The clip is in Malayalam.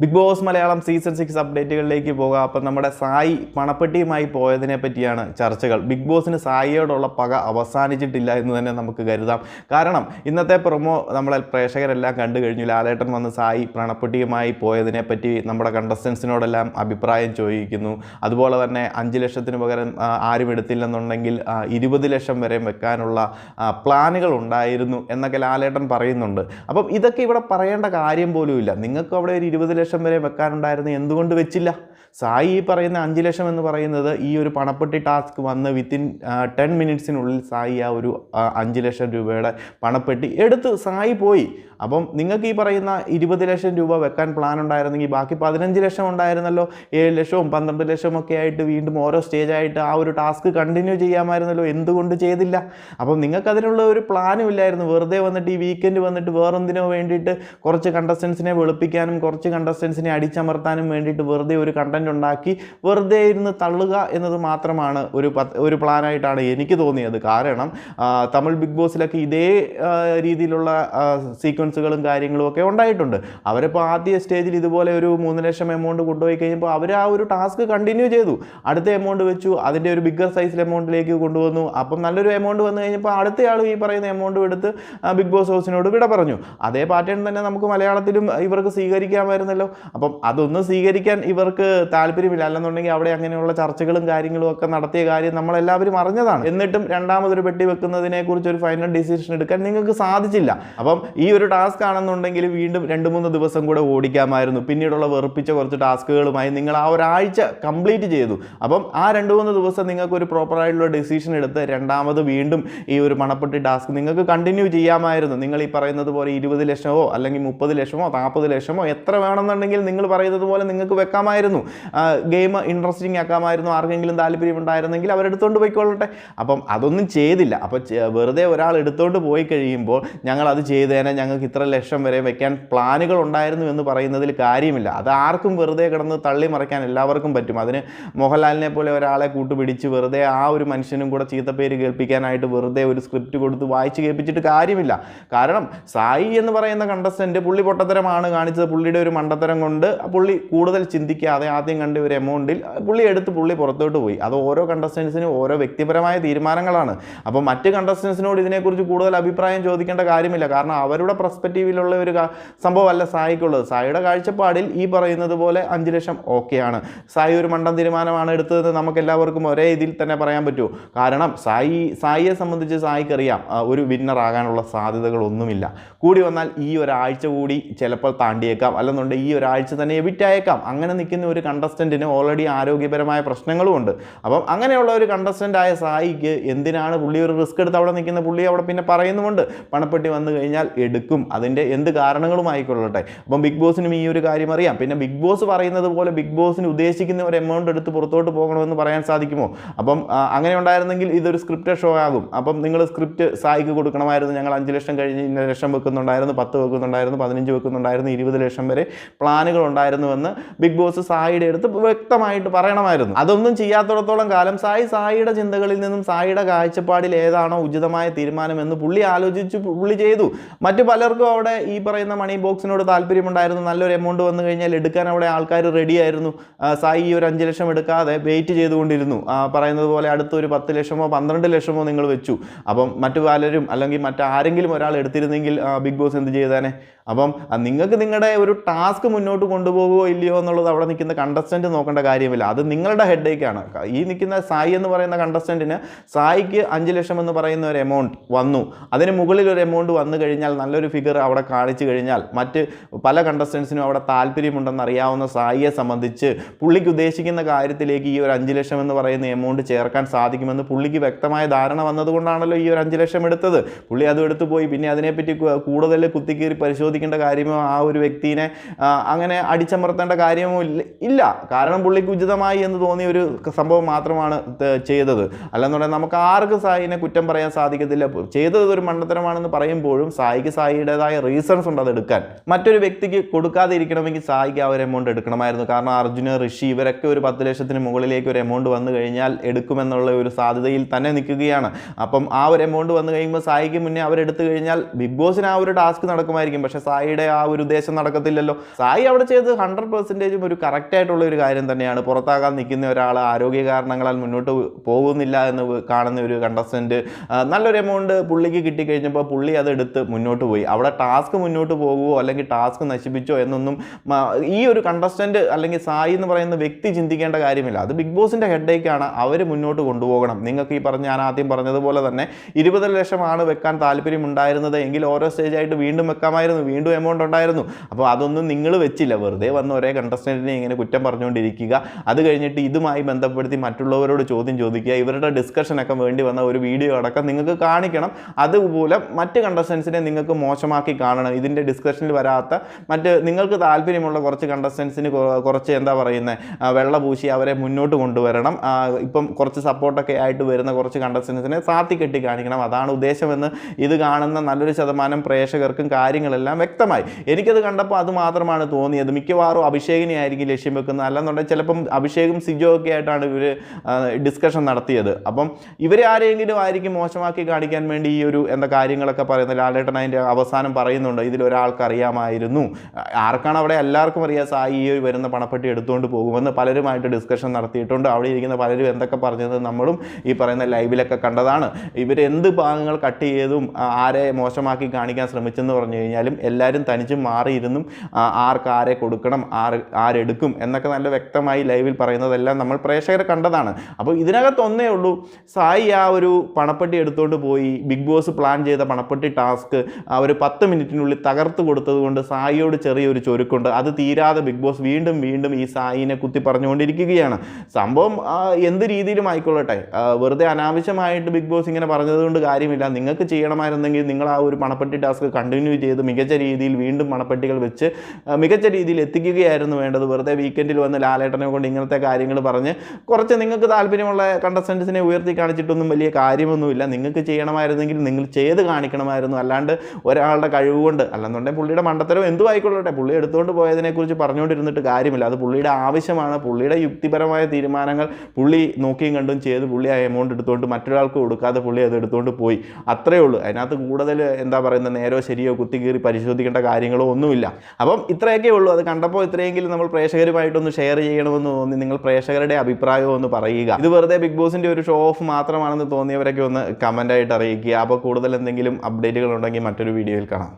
Big boss Malayalam season six അപ്ഡേറ്റുകളിലേക്ക് പോകാം. അപ്പം നമ്മുടെ സായി പണപ്പെട്ടിയുമായി പോയതിനെ പറ്റിയാണ് ചർച്ചകൾ. ബിഗ് ബോസിന് സായിയോടുള്ള പക അവസാനിച്ചിട്ടില്ല എന്ന് തന്നെ നമുക്ക് കരുതാം. കാരണം ഇന്നത്തെ പ്രൊമോ നമ്മളെ പ്രേക്ഷകരെല്ലാം കണ്ടു കഴിഞ്ഞു. ലാലേട്ടൻ വന്ന് സായി പണപ്പെട്ടിയുമായി പോയതിനെ പറ്റി നമ്മുടെ കണ്ടസ്റ്റൻസിനോടെല്ലാം അഭിപ്രായം ചോദിക്കുന്നു. അതുപോലെ തന്നെ അഞ്ച് ലക്ഷത്തിന് പകരം ആരും എടുത്തില്ലെന്നുണ്ടെങ്കിൽ ഇരുപത് ലക്ഷം വരെ വെക്കാനുള്ള പ്ലാനുകൾ ഉണ്ടായിരുന്നു എന്നൊക്കെ ലാലേട്ടൻ പറയുന്നുണ്ട്. അപ്പം ഇതൊക്കെ ഇവിടെ പറയേണ്ട കാര്യം പോലും ഇല്ല. നിങ്ങൾക്ക് അവിടെ ഒരു ഇരുപത് ലക്ഷം വരെ വെക്കാനുണ്ടായിരുന്നു എന്തുകൊണ്ട് വെച്ചില്ല? സായി പറയുന്ന അഞ്ച് ലക്ഷം എന്ന് പറയുന്നത് ഈ ഒരു പണപ്പെട്ടി ടാസ്ക് വന്ന് വിത്തിൻ ടെൻ മിനിറ്റ്സിനുള്ളിൽ സായി ആ ഒരു അഞ്ച് ലക്ഷം രൂപയുടെ പണപ്പെട്ടി എടുത്ത് സായി പോയി. അപ്പം നിങ്ങൾക്ക് ഈ പറയുന്ന ഇരുപത് ലക്ഷം രൂപ വെക്കാൻ പ്ലാൻ ഉണ്ടായിരുന്നെങ്കിൽ ബാക്കി പതിനഞ്ച് ലക്ഷം ഉണ്ടായിരുന്നല്ലോ. ഏഴ് ലക്ഷവും പന്ത്രണ്ട് ലക്ഷവും ഒക്കെ ആയിട്ട് വീണ്ടും ഓരോ സ്റ്റേജായിട്ട് ആ ഒരു ടാസ്ക് കണ്ടിന്യൂ ചെയ്യാമായിരുന്നല്ലോ. എന്തുകൊണ്ട് ചെയ്തില്ല? അപ്പം നിങ്ങൾക്ക് അതിനുള്ള ഒരു പ്ലാനും ഇല്ലായിരുന്നു. വെറുതെ വന്നിട്ട് ഈ വീക്കെൻഡ് വന്നിട്ട് വേറെന്തിനോ വേണ്ടിയിട്ട് കുറച്ച് കണ്ടസ്റ്റൻസിനെ വെളുപ്പിക്കാനും കുറച്ച് കണ്ടസ്റ്റൻസിനെ അടിച്ചമർത്താനും വേണ്ടിയിട്ട് വെറുതെ ഒരു കണ്ടന്റ് ഉണ്ടാക്കി വെറുതെ ഇരുന്ന് തള്ളുക എന്നത് മാത്രമാണ് ഒരു ഒരു പ്ലാനായിട്ടാണ് എനിക്ക് തോന്നിയത്. കാരണം തമിഴ് ബിഗ് ബോസിലൊക്കെ ഇതേ രീതിയിലുള്ള സീക്വൻസുകളും കാര്യങ്ങളും ഒക്കെ ഉണ്ടായിട്ടുണ്ട്. അവരിപ്പോൾ ആദ്യ സ്റ്റേജിൽ ഇതുപോലെ ഒരു മൂന്ന് ലക്ഷം എമൗണ്ട് കൊണ്ടുപോയി കഴിഞ്ഞപ്പോൾ അവർ ആ ഒരു ടാസ്ക് കണ്ടിന്യൂ ചെയ്തു. അടുത്ത എമൗണ്ട് വെച്ചു അതിന്റെ ഒരു ബിഗ്ഗർ സൈസിൽ എമൗണ്ടിലേക്ക് കൊണ്ടുവന്നു. അപ്പം നല്ലൊരു എമൗണ്ട് വന്നു കഴിഞ്ഞപ്പോൾ അടുത്തയാളും ഈ പറയുന്ന എമൗണ്ട് എടുത്ത് ബിഗ് ബോസ് ഹൗസിനോട് വിട പറഞ്ഞു. അതേ പാറ്റേൺ തന്നെ നമുക്ക് മലയാളത്തിലും ഇവർക്ക് സ്വീകരിക്കാമായിരുന്നല്ലോ അപ്പം അതൊന്നും സ്വീകരിക്കാൻ ഇവർക്ക് താല്പര്യമില്ല. അല്ലെന്നുണ്ടെങ്കിൽ അവിടെ അങ്ങനെയുള്ള ചർച്ചകളും കാര്യങ്ങളും ഒക്കെ നടത്തിയ കാര്യം നമ്മളെല്ലാവരും അറിഞ്ഞതാണ്. എന്നിട്ടും രണ്ടാമതൊരു പെട്ടി വെക്കുന്നതിനെ കുറിച്ച് ഒരു ഫൈനൽ ഡിസിഷൻ എടുക്കാൻ നിങ്ങൾക്ക് സാധിച്ചില്ല. അപ്പം ഈ ഒരു ടാസ്ക് ആണെന്നുണ്ടെങ്കിൽ വീണ്ടും രണ്ട് മൂന്ന് ദിവസം കൂടെ ഓടിക്കാമായിരുന്നു. പിന്നീടുള്ള വെറുപ്പിച്ച കുറച്ച് ടാസ്കുകളുമായി നിങ്ങൾ ആ ഒരാഴ്ച കംപ്ലീറ്റ് ചെയ്തു. അപ്പം ആ രണ്ട് മൂന്ന് ദിവസം നിങ്ങൾക്ക് ഒരു പ്രോപ്പറായിട്ടുള്ള ഡിസിഷൻ എടുത്ത് രണ്ടാമത് വീണ്ടും ഈ ഒരു മണപ്പെട്ടി ടാസ്ക് നിങ്ങൾക്ക് കണ്ടിന്യൂ ചെയ്യാമായിരുന്നു. നിങ്ങൾ ഈ പറയുന്നത് പോലെ ഇരുപത് ലക്ഷമോ അല്ലെങ്കിൽ മുപ്പത് ലക്ഷമോ നാൽപ്പത് ലക്ഷമോ എത്ര വേണമെന്നുണ്ടെങ്കിൽ നിങ്ങൾ പറയുന്നത് പോലെ നിങ്ങൾക്ക് വെക്കാമായിരുന്നു. ഗെയിം ഇൻട്രസ്റ്റിംഗ് ആക്കാമായിരുന്നു ആർക്കെങ്കിലും താല്പര്യം ഉണ്ടായിരുന്നെങ്കിൽ അവരെടുത്തോണ്ട് പോയിക്കൊള്ളട്ടെ. അപ്പം അതൊന്നും ചെയ്തില്ല. അപ്പോൾ വെറുതെ ഒരാൾ എടുത്തോണ്ട് പോയി കഴിയുമ്പോൾ ഞങ്ങൾ അത് ചെയ്തേനെ ഞങ്ങൾക്ക് ഇത്ര ലക്ഷം വരെ വെക്കാൻ പ്ലാനുകൾ ഉണ്ടായിരുന്നു എന്ന് പറയുന്നതിൽ കാര്യമില്ല. അത് ആർക്കും വെറുതെ കിടന്ന് തള്ളി മറിക്കാൻ എല്ലാവർക്കും പറ്റും. അതിന് മോഹൻലാലിനെ പോലെ ഒരാളെ കൂട്ടുപിടിച്ച് വെറുതെ ആ ഒരു മനുഷ്യനും കൂടെ ചീത്തപ്പേര് കേൾപ്പിക്കാനായിട്ട് വെറുതെ ഒരു സ്ക്രിപ്റ്റ് കൊടുത്ത് വായിച്ച് കേൾപ്പിച്ചിട്ട് കാര്യമില്ല. കാരണം സായി എന്ന് പറയുന്ന കണ്ടസ്റ്റന്റ് പുള്ളി പൊട്ടത്തരമാണ് കാണിച്ചത്. പുള്ളിയുടെ ഒരു മണ്ടത്തരം കൊണ്ട് പുള്ളി കൂടുതൽ ചിന്തിക്കാതെ ആദ്യം കണ്ട ഒരു എമൗണ്ടിൽ പുള്ളി എടുത്ത് പുള്ളി പുറത്തോട്ട് പോയി. അത് ഓരോ കണ്ടസ്റ്റൻസിനും ഓരോ വ്യക്തിപരമായ തീരുമാനങ്ങളാണ്. അപ്പോൾ മറ്റ് കണ്ടസ്റ്റൻസിനോട് ഇതിനെക്കുറിച്ച് കൂടുതൽ അഭിപ്രായം ചോദിക്കേണ്ട കാര്യമില്ല. കാരണം അവരുടെ പ്രസ്പെക്റ്റീവിലുള്ള ഒരു സംഭവമല്ല സായിക്കുള്ളത്. സായിയുടെ കാഴ്ചപ്പാടിൽ ഈ പറയുന്നത് പോലെ അഞ്ച് ലക്ഷം ഓക്കെയാണ് സായി ഒരു മണ്ടം തീരുമാനമാണ് എടുത്തതെന്ന് നമുക്ക് എല്ലാവർക്കും ഒരേ ഇതിൽ തന്നെ പറയാൻ പറ്റുമോ കാരണം സായി സായിയെ സംബന്ധിച്ച് സായിക്കറിയാം. ഒരു വിന്നർ ആകാനുള്ള സാധ്യതകളൊന്നുമില്ല. കൂടി വന്നാൽ ഈ ഒരാഴ്ച കൂടി ചിലപ്പോൾ താണ്ടിയേക്കാം. അല്ലെന്നുണ്ടെങ്കിൽ ഒരാഴ്ച തന്നെ എവിറ്റ് അയക്കാം അങ്ങനെ നിൽക്കുന്ന ഒരു കണ്ടസ്റ്റന്റിന് ഓൾറെഡി ആരോഗ്യപരമായ പ്രശ്നങ്ങളും ഉണ്ട് അപ്പം അങ്ങനെയുള്ള ഒരു കണ്ടസ്റ്റന്റായ സായിക്ക് എന്തിനാണ് പുള്ളി ഒരു റിസ്ക് എടുത്ത് അവിടെ നിൽക്കുന്ന പുള്ളി അവിടെ പിന്നെ പറയുന്നുമുണ്ട്. പണപ്പെട്ടി വന്നു കഴിഞ്ഞാൽ എടുക്കും. അതിന്റെ എന്ത് കാരണങ്ങളുമായിക്കൊള്ളട്ടെ. അപ്പം ബിഗ് ബോസിനും ഈ ഒരു കാര്യം അറിയാം. പിന്നെ ബിഗ് ബോസ് പറയുന്നത് പോലെ ബിഗ് ബോസിന് ഉദ്ദേശിക്കുന്ന ഒരു എമൗണ്ട് എടുത്ത് പുറത്തോട്ട് പോകണമെന്ന് പറയാൻ സാധിക്കുമോ? അപ്പം അങ്ങനെ ഉണ്ടായിരുന്നെങ്കിൽ ഇതൊരു സ്ക്രിപ്റ്റഡ് ഷോ ആകും. അപ്പം നിങ്ങൾ സ്ക്രിപ്റ്റ് സായിക്ക് കൊടുക്കണമായിരുന്നു. ഞങ്ങൾ അഞ്ച് ലക്ഷം കഴിഞ്ഞ് ഇന്ന ലക്ഷം വെക്കുന്നുണ്ടായിരുന്നു പത്ത് വെക്കുന്നുണ്ടായിരുന്നു പതിനഞ്ച് വെക്കുന്നുണ്ടായിരുന്നു ഇരുപത് ലക്ഷം വരെ. പ്ലാനുകൾ ഉണ്ടായിരുന്നുവെന്ന് ബിഗ് ബോസ് സായിയുടെ അടുത്ത് വ്യക്തമായിട്ട് പറയണമായിരുന്നു. അതൊന്നും ചെയ്യാത്തിടത്തോളം കാലം സായി സായിയുടെ ചിന്തകളിൽ നിന്നും സായിയുടെ കാഴ്ചപ്പാടിൽ ഏതാണോ ഉചിതമായ തീരുമാനം എന്ന് പുള്ളി ആലോചിച്ച് പുള്ളി ചെയ്തു. മറ്റു പലർക്കും അവിടെ ഈ പറയുന്ന മണി ബോക്സിനോട് താല്പര്യമുണ്ടായിരുന്നു. നല്ലൊരു എമൗണ്ട് വന്നു കഴിഞ്ഞാൽ എടുക്കാൻ അവിടെ ആൾക്കാർ റെഡിയായിരുന്നു സായി ഈ ഒരു അഞ്ച് ലക്ഷം എടുക്കാതെ വെയിറ്റ് ചെയ്തുകൊണ്ടിരുന്നു. പറയുന്നത് പോലെ അടുത്തൊരു പത്ത് ലക്ഷമോ പന്ത്രണ്ട് ലക്ഷമോ നിങ്ങൾ വെച്ചു. അപ്പം മറ്റു പലരും അല്ലെങ്കിൽ മറ്റാരെങ്കിലും ഒരാൾ എടുത്തിരുന്നെങ്കിൽ ബിഗ് ബോസ് എന്ത് ചെയ്താനെ? അപ്പം നിങ്ങൾക്ക് നിങ്ങളുടെ ഒരു ടാസ്ക് മുന്നോട്ട് കൊണ്ടുപോകുമോ ഇല്ലയോ എന്നുള്ളത് അവിടെ നിൽക്കുന്ന കണ്ടസ്റ്റന്റ് നോക്കേണ്ട കാര്യമില്ല. അത് നിങ്ങളുടെ ഹെഡേക്കാണ് ഈ നിൽക്കുന്ന സായി എന്ന് പറയുന്ന കണ്ടസ്റ്റന്റിന് സായിക്ക് അഞ്ച് ലക്ഷം എന്ന് പറയുന്ന ഒരു എമൗണ്ട് വന്നു. അതിന് മുകളിൽ ഒരു എമൗണ്ട് വന്നു കഴിഞ്ഞാൽ നല്ലൊരു ഫിഗർ അവിടെ കാണിച്ചു കഴിഞ്ഞാൽ മറ്റ് പല കണ്ടസ്റ്റൻസിനും അവിടെ താല്പര്യമുണ്ടെന്ന് അറിയാവുന്ന സായിയെ സംബന്ധിച്ച് പുള്ളിക്ക് ഉദ്ദേശിക്കുന്ന കാര്യത്തിലേക്ക് ഈ ഒരു അഞ്ച് ലക്ഷം എന്ന് പറയുന്ന എമൗണ്ട് ചേർക്കാൻ സാധിക്കുമെന്ന് പുള്ളിക്ക് വ്യക്തമായ ധാരണ വന്നതുകൊണ്ടാണല്ലോ ഈ ഒരു അഞ്ച് ലക്ഷം എടുത്തത്. പുള്ളി അത് എടുത്തു പോയി. പിന്നെ അതിനെപ്പറ്റി കൂടുതൽ കുത്തിക്കീറി പരിശോധിക്കേണ്ട കാര്യമോ ആ ഒരു വ്യക്തിനെ ആ, അങ്ങനെ അടിച്ചമർത്തേണ്ട കാര്യമോ ഇല്ല കാരണം പുള്ളിക്ക് ഉചിതമായി എന്ന് തോന്നിയ ഒരു സംഭവം മാത്രമാണ് ചെയ്തത്. അല്ലെന്നുണ്ടെങ്കിൽ നമുക്ക് ആർക്കും സായിനെ കുറ്റം പറയാൻ സാധിക്കത്തില്ല. ചെയ്തത് ഒരു മണ്ടത്തരമാണെന്ന് പറയുമ്പോഴും സായിക്ക് സായിയുടേതായ റീസൺസ് ഉണ്ട് അത് എടുക്കാൻ. മറ്റൊരു വ്യക്തിക്ക് കൊടുക്കാതെ ഇരിക്കണമെങ്കിൽ സായിക്ക് ആ ഒരു എമൗണ്ട് എടുക്കണമായിരുന്നു. കാരണം അർജുന ഋഷി ഇവരൊക്കെ ഒരു പത്ത് ലക്ഷത്തിന് മുകളിലേക്ക് ഒരു എമൗണ്ട് വന്നു കഴിഞ്ഞാൽ എടുക്കുമെന്നുള്ള ഒരു സാധ്യതയിൽ തന്നെ നിൽക്കുകയാണ്. അപ്പം ആ ഒരു എമൗണ്ട് വന്നു കഴിയുമ്പോൾ സായിക്ക് മുന്നേ അവരെടുത്തു കഴിഞ്ഞാൽ ബിഗ് ബോസിന് ആ ഒരു ടാസ്ക് നടക്കുമായിരിക്കും. പക്ഷേ സായിയുടെ ആ ഒരു ഉദ്ദേശം നടക്കത്തില്ലല്ലോ. സായി അവിടെ ചെയ്തത് ഹൺഡ്രഡ് പെർസെന്റേജും ഒരു കറക്റ്റായിട്ടുള്ളൊരു കാര്യം തന്നെയാണ്. പുറത്താകാൻ നിൽക്കുന്ന ഒരാൾ ആരോഗ്യ കാരണങ്ങളാൽ മുന്നോട്ട് പോകുന്നില്ല എന്ന് കാണുന്ന ഒരു കണ്ടസ്റ്റന്റ് നല്ലൊരു എമൗണ്ട് പുള്ളിക്ക് കിട്ടിക്കഴിഞ്ഞപ്പോൾ പുള്ളി അതെടുത്ത് മുന്നോട്ട് പോയി. അവിടെ ടാസ്ക് മുന്നോട്ട് പോകുമോ അല്ലെങ്കിൽ ടാസ്ക് നശിപ്പിച്ചോ എന്നൊന്നും ഈ ഒരു കണ്ടസ്റ്റന്റ് അല്ലെങ്കിൽ സായി എന്ന് പറയുന്ന വ്യക്തി ചിന്തിക്കേണ്ട കാര്യമില്ല. അത് ബിഗ് ബോസിന്റെ ഹെഡേക്കാണ് അവർ മുന്നോട്ട് കൊണ്ടുപോകണം. നിങ്ങൾക്ക് ഈ പറഞ്ഞ ഞാൻ ആദ്യം പറഞ്ഞതുപോലെ തന്നെ ഇരുപത് ലക്ഷമാണ് വെക്കാൻ താല്പര്യമുണ്ടായിരുന്നത്. എങ്കിൽ ഓരോ സ്റ്റേജായിട്ട് വീണ്ടും വെക്കാമായിരുന്നു. വീണ്ടും എമൗണ്ട് ഉണ്ടായിരുന്നു. അപ്പോൾ അതൊന്നും നിങ്ങൾ വെച്ചില്ല. വെറുതെ വന്ന ഒരേ കണ്ടസ്റ്റന്റിനെ ഇങ്ങനെ കുറ്റം പറഞ്ഞുകൊണ്ടിരിക്കുക. അത് കഴിഞ്ഞിട്ട് ഇതുമായി ബന്ധപ്പെടുത്തി മറ്റുള്ളവരോട് ചോദ്യം ചോദിക്കുക. ഇവരുടെ ഡിസ്കഷനൊക്കെ വേണ്ടി വന്ന ഒരു വീഡിയോ അടക്കം നിങ്ങൾക്ക് കാണിക്കണം. അതുപോലെ മറ്റ് കണ്ടസ്റ്റൻസിനെ നിങ്ങൾക്ക് മോശമാക്കി കാണണം. ഇതിന്റെ ഡിസ്കഷനിൽ വരാത്ത മറ്റ് നിങ്ങൾക്ക് താല്പര്യമുള്ള കുറച്ച് കണ്ടസ്റ്റൻസിന് കുറച്ച് എന്താ പറയുന്നത് വെള്ള പൂശി അവരെ മുന്നോട്ട് കൊണ്ടുവരണം. ഇപ്പം കുറച്ച് സപ്പോർട്ടൊക്കെ ആയിട്ട് വരുന്ന കുറച്ച് കണ്ടസ്റ്റൻസിനെ സാത്തി കെട്ടി കാണിക്കണം അതാണ് ഉദ്ദേശമെന്ന് ഇത് കാണുന്ന നല്ലൊരു ശതമാനം പ്രേക്ഷകർക്കും കാര്യങ്ങളെല്ലാം വ്യക്തമായി. എനിക്കത് കണ്ടപ്പോൾ അത് മാത്രമാണ് തോന്നിയത്. മിക്കവാറും അഭിഷേകിനെ ആയിരിക്കും ലക്ഷ്യം വെക്കുന്നത്. അല്ലെന്നുണ്ടെങ്കിൽ ചിലപ്പം അഭിഷേകും സിജോ ഒക്കെ ആയിട്ടാണ് ഇവർ ഡിസ്കഷൻ നടത്തിയത്. അപ്പം ഇവരെ ആരെങ്കിലും ആയിരിക്കും മോശമാക്കി കാണിക്കാൻ വേണ്ടി ഈ ഒരു എന്താ കാര്യങ്ങളൊക്കെ പറയുന്നത്? ലാലേട്ടൻ അതിന്റെ അവസാനം പറയുന്നുണ്ട്. ഇതിൽ ഒരാൾക്ക് അറിയാമായിരുന്നു. ആർക്കാണ് അവിടെ എല്ലാവർക്കും അറിയാം സായി ഈ ഒരു വരുന്ന പണപ്പെട്ടി എടുത്തുകൊണ്ട് പോകുമെന്ന് പലരുമായിട്ട് ഡിസ്കഷൻ നടത്തിയിട്ടുണ്ട്. അവിടെ ഇരിക്കുന്ന പലരും എന്തൊക്കെ പറഞ്ഞത് നമ്മളും ഈ പറയുന്ന ലൈവിലൊക്കെ കണ്ടതാണ്. ഇവർ എന്ത് ഭാഗങ്ങൾ കട്ട് ചെയ്തും ആരെ മോശമാക്കി കാണിക്കാൻ ശ്രമിച്ചെന്ന് പറഞ്ഞു കഴിഞ്ഞാലും എല്ലാവരും തനിച്ച് മാറിയിരുന്നും. ആ, ആർക്ക് ആരെ കൊടുക്കണം ആര് ആരെടുക്കും എന്നൊക്കെ നല്ല വ്യക്തമായി ലൈവിൽ പറയുന്നതെല്ലാം നമ്മൾ പ്രേക്ഷകരെ കണ്ടതാണ്. അപ്പോൾ ഇതിനകത്തൊന്നേ ഉള്ളൂ സായി ആ ഒരു പണപ്പെട്ടി എടുത്തുകൊണ്ട് പോയി ബിഗ് ബോസ് പ്ലാൻ ചെയ്ത പണപ്പെട്ടി ടാസ്ക് ആ ഒരു പത്ത് മിനിറ്റിനുള്ളിൽ തകർത്ത് കൊടുത്തത് കൊണ്ട് സായിയോട് ചെറിയൊരു ചൊരുക്കുണ്ട്. അത് തീരാതെ ബിഗ് ബോസ് വീണ്ടും വീണ്ടും ഈ സായിനെ കുത്തി പറഞ്ഞുകൊണ്ടിരിക്കുകയാണ്. സംഭവം എന്ത് രീതിയിലും ആയിക്കൊള്ളട്ടെ. വെറുതെ അനാവശ്യമായിട്ട് ബിഗ് ബോസ് ഇങ്ങനെ പറഞ്ഞതുകൊണ്ട് കാര്യമില്ല. നിങ്ങൾക്ക് ചെയ്യണമായിരുന്നെങ്കിൽ നിങ്ങൾ ആ ഒരു പണപ്പെട്ടി ടാസ്ക് കണ്ടിന്യൂ ചെയ്ത് മികച്ച രീതിയിൽ വീണ്ടും പണപ്പെട്ടികൾ വെച്ച് മികച്ച രീതിയിൽ എത്തിക്കുകയായിരുന്നു വേണ്ടത്. വെറുതെ വീക്കെൻഡിൽ വന്ന് ലാലേട്ടനെ കൊണ്ട് ഇങ്ങനത്തെ കാര്യങ്ങൾ പറഞ്ഞ് കുറച്ച് നിങ്ങൾക്ക് താല്പര്യമുള്ള കണ്ടസ്റ്റൻസിനെ ഉയർത്തി കാണിച്ചിട്ടൊന്നും വലിയ കാര്യമൊന്നുമില്ല. നിങ്ങൾക്ക് ചെയ്യണമായിരുന്നെങ്കിൽ നിങ്ങൾ ചെയ്ത് കാണിക്കണമായിരുന്നു. അല്ലാണ്ട് ഒരാളുടെ കഴിവ് കൊണ്ട് അല്ലെന്നുണ്ടെങ്കിൽ പുള്ളിയുടെ മണ്ടത്തരം എന്തു ആയിക്കൊള്ളട്ടെ. പുള്ളി എടുത്തുകൊണ്ട് പോയതിനെക്കുറിച്ച് പറഞ്ഞുകൊണ്ടിരുന്നിട്ട് കാര്യമില്ല. അത് പുള്ളിയുടെ ആവശ്യമാണ്. പുള്ളിയുടെ യുക്തിപരമായ തീരുമാനങ്ങൾ പുള്ളി നോക്കിയും കണ്ടും ചെയ്ത് പുള്ളി ആ എമൗണ്ട് എടുത്തുകൊണ്ട് മറ്റൊരാൾക്ക് കൊടുക്കാതെ പുള്ളി അത് എടുത്തുകൊണ്ട് പോയി. അത്രയേ ഉള്ളൂ. അതിനകത്ത് കൂടുതൽ എന്താ പറയുന്നത് നേരോ ശരിയോ കുത്തിക്കീറി പരിശോധിക്കേണ്ട കാര്യങ്ങളോ ഒന്നുമില്ല. അപ്പം ഇത്രയൊക്കെ ഉള്ളൂ. അത് കണ്ടപ്പോൾ ഇത്രയെങ്കിലും നമ്മൾ പ്രേക്ഷകരുമായിട്ടൊന്ന് ഷെയർ ചെയ്യണമെന്ന് തോന്നി. നിങ്ങൾ പ്രേക്ഷകരുടെ അഭിപ്രായം ഒന്ന് പറയുക. ഇത് വെറുതെ ബിഗ് ബോസിന്റെ ഒരു ഷോ ഓഫ് മാത്രമാണെന്ന് തോന്നിയവരൊക്കെ ഒന്ന് കമന്റ് ആയിട്ട് അറിയിക്കുക. അപ്പോൾ കൂടുതൽ എന്തെങ്കിലും അപ്ഡേറ്റുകൾ ഉണ്ടെങ്കിൽ മറ്റൊരു വീഡിയോയിൽ കാണാം.